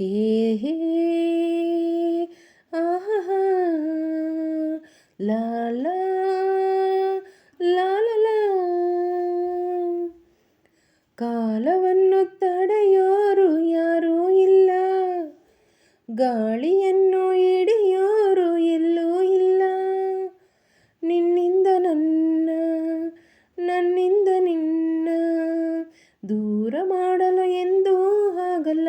ಹೇ ಆಹಾ ಲಾ ಲಾ. ಕಾಲವನ್ನು ತಡೆಯೋರು ಯಾರೂ ಇಲ್ಲ ಗಾಳಿಯನ್ನು ಹಿಡಿಯೋರು ಎಲ್ಲೂ ಇಲ್ಲ ನಿನ್ನಿಂದ ನನ್ನ ನನ್ನಿಂದ ನಿನ್ನ ದೂರ ಮಾಡಲು ಎಂದೂ ಆಗಲ್ಲ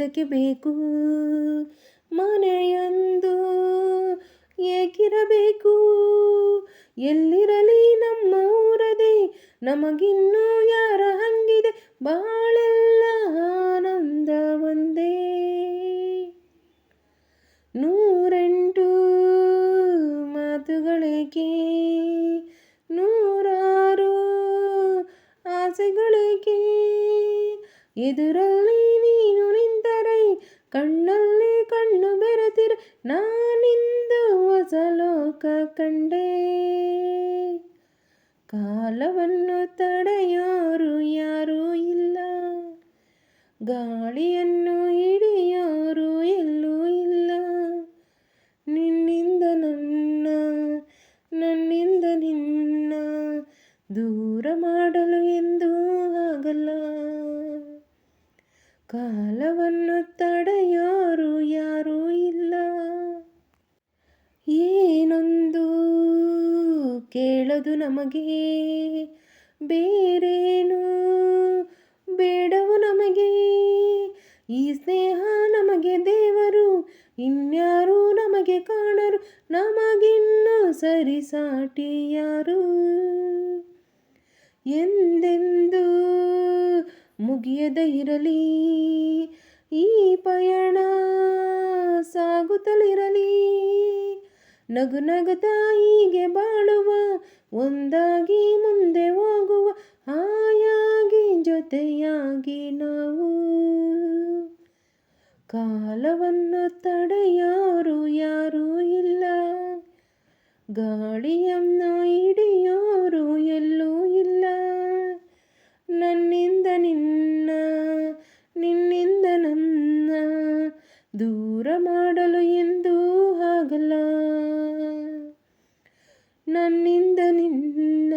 ಏತಕ್ಕೆ ಬೇಕು. ಮನೆಯೊಂದು ಏಕಿರಬೇಕು ಎಲ್ಲಿರಲಿ ನಮ್ಮ ಊರದೆ ನಮಗಿನ್ನೂ ಯಾರ ಹಂಗಿದೆ? ಬಾಳೆಲ್ಲ ಆನಂದ ಒಂದೇ. ನೂರೆಂಟು ಮಾತುಗಳಿಗೆ, ನೂರಾರು ಆಸೆಗಳೇಕೆ ಎದುರಲ್ಲಿ ಕಣ್ಣಲ್ಲಿ ಕಣ್ಣು ಬೆರೆತಿರ, ನಾನಿಂದು ಹೊಸ ಲೋಕ ಕಂಡೆ. ಕಾಲವನ್ನು ತಡೆಯೋರು ಯಾರೂ ಇಲ್ಲ, ಗಾಳಿಯನ್ನು ಹಿಡಿಯೋರು ಎಲ್ಲೂ ಇಲ್ಲ. ನಿನ್ನಿಂದ ನನ್ನ, ನನ್ನಿಂದ ನಿನ್ನ ದೂರ ಮಾಡಲು ಎಂದೂ ಆಗಲ್ಲ. ಕಾಲವನ್ನು ತಡೆಯೋರು ಯಾರೂ ಇಲ್ಲ. ಏನೊಂದು ಕೇಳದು ನಮಗೆ, ಬೇರೇನು ಬೇಡವು ನಮಗೆ. ಈ ಸ್ನೇಹ ನಮಗೆ ದೇವರು, ಇನ್ಯಾರು ನಮಗೆ ಕಾಣರು, ನಮಗಿನ್ನು ಸರಿಸಾಟಿ ಯಾರು? ಎಂದೆಂದು ಮುಗಿಯದ ಇರಲಿ. ಈ ಪಯಣ ಸಾಗುತ್ತಲಿರಲಿ. ನಗು ನಗತಾಯಿಗೆ ಬಾಳುವ, ಒಂದಾಗಿ ಮುಂದೆ ಹೋಗುವ, ಹಾಯಾಗಿ ಜೊತೆಯಾಗಿ ನಾವು. ಕಾಲವನ್ನು ತಡೆಯೋರು ಯಾರೂ ಇಲ್ಲ. ಗಾಳಿಯನ್ನು ಹಿಡಿಯೋರು ಎಲ್ಲೂ ಇಲ್ಲ ನನ್ನಿಂದ ನಿನ್ನ ನಿನ್ನಿಂದ ನನ್ನ ದೂರ ಮಾಡಲು ಎಂದೂ ಆಗಲ್ಲ. ನನ್ನಿಂದ ನಿನ್ನ